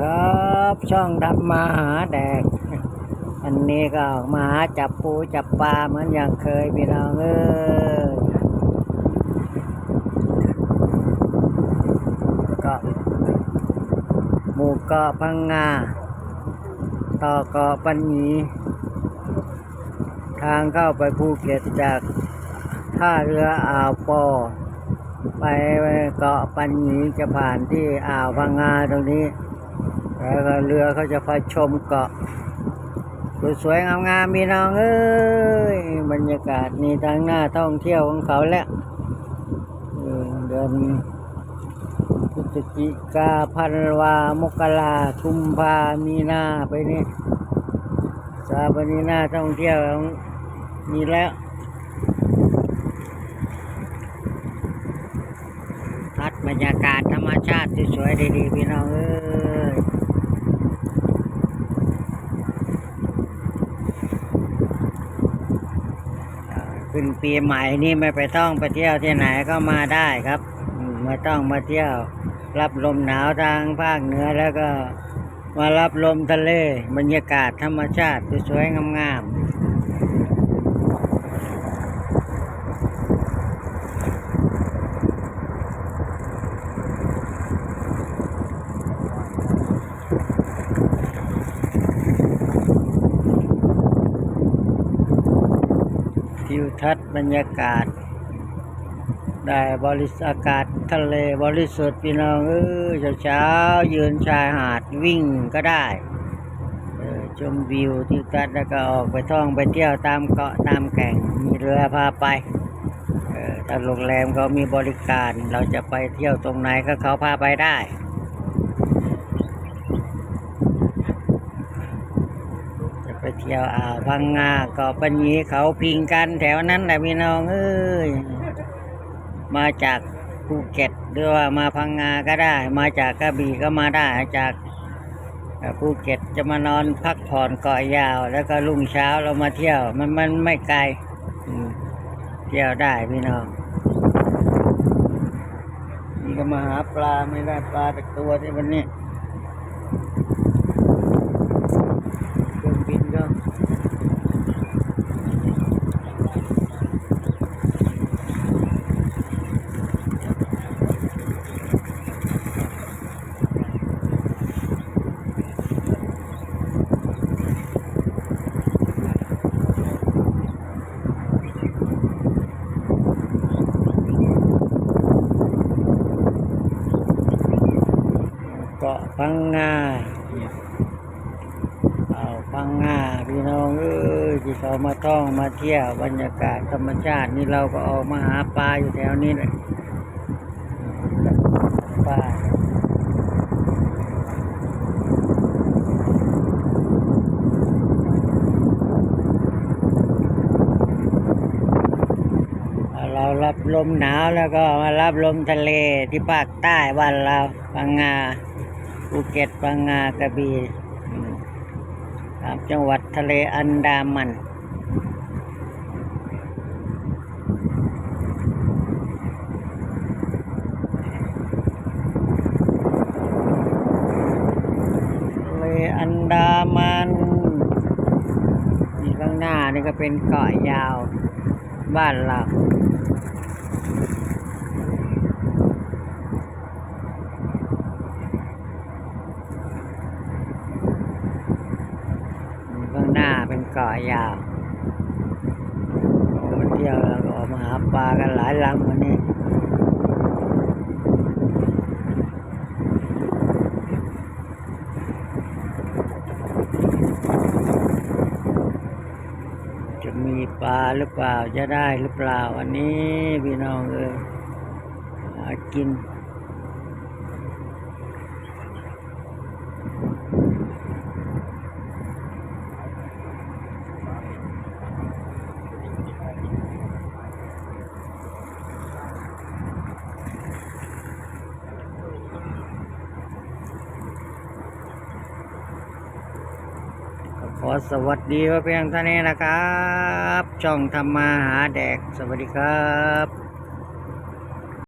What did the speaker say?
ครับ ช่องทำมาหาแดก อันนี้ก็ออกมาหาจับปูจับปลาเหมือนอย่างเคยพี่น้องเอ้ยก็หมู่เกาะพังงา ต่อเกาะปัญญีทางเข้าไปภูเก็ตจากท่าเรืออ่าวปอ ไปเกาะปัญญีจะผ่านที่อ่าวพังงาตรงนี้ แล้วก็เรือเขาจะไปชมเกาะสวยๆงามๆมีน้องเอ้ยบรรยากาศนี่ทางหน้าท่องเที่ยวของเขาแล้วเดือนพฤศจิกาพันวามกราคุมภามีนาไปนี่สาปนีหน้าท่องเที่ยวมีแล้วพัดบรรยากาศธรรมชาติสวยๆดีๆพี่น้องเอ้ยอ่า ขึ้นปีใหม่นี่ไม่ไปต้องไปเที่ยวที่ไหนก็มาได้ครับมไม่ต้องมาเที่ยว รับลมหนาวทางภาคเหนือแล้วก็มารับลมทะเลบรรยากาศธรรมชาติสวยๆงามๆ ทัศน์บรรยากาศ ได้บริสุทธิ์อากาศทะเลบริสุทธิ์พี่น้องเออเช้าเช้าๆยืนชายหาดวิ่งก็ได้ชมวิวทิวทัศน์แล้วก็ออกไปท่องไปเที่ยวตามเกาะตามแก่งมีเรือพาไปถ้าโรงแรมเขามีบริการ เราจะไปเที่ยวตรงไหนก็เขาพาไปได้ จะไป เที่ยวอ่าวพังงาเกาะปัญญีเขาพิงกันแถวนั้นแหละพี่น้องเอ้ยมาจากภูเก็ตหรือว่ามาพังงาก็ได้ มาจากกระบี่ก็มาได้จากภูเก็ตจะมานอนพักผ่อนเกาะยาว แล้วก็รุ่งเช้าเรามาเที่ยว มันมันไม่ไกลเที่ยวได้พี่น้องนี่ก็มาหาปลาไม่ได้ปลาแต่ตัวที่วันนี้ เครื่องบินก็เกาะ พังงาเอาพังงาพี่น้องเอ้ยที่เขามาท่องมาเที่ยวบรรยากาศธรรมชาตินี่เราก็ออกมาหาปลาอยู่แถวนี้เลยปลาเรารับลมหนาวแล้วก็มารับลมทะเลที่ภาคใต้บ้านเราพังงา ภูเก็ตพังงากระบี่อืมตามจังหวัดทะเลอันดามันทะเลอันดามันนี่ข้างหน้านี่ก็เป็นเกาะยาวบ้านเรา ข้างหน้าเป็นเกาะยาวออกมาเที่ยวแล้วก็ออกมาหาปลากันหลายลำวันนี้จะมีปลาหรือเปล่าจะได้หรือเปล่าวันนี้พี่น้องเอ้ยหากิน ขอสวัสดีไว้เพียงเท่านี้นะครับ ช่องทำมาหาแดก สวัสดีครับ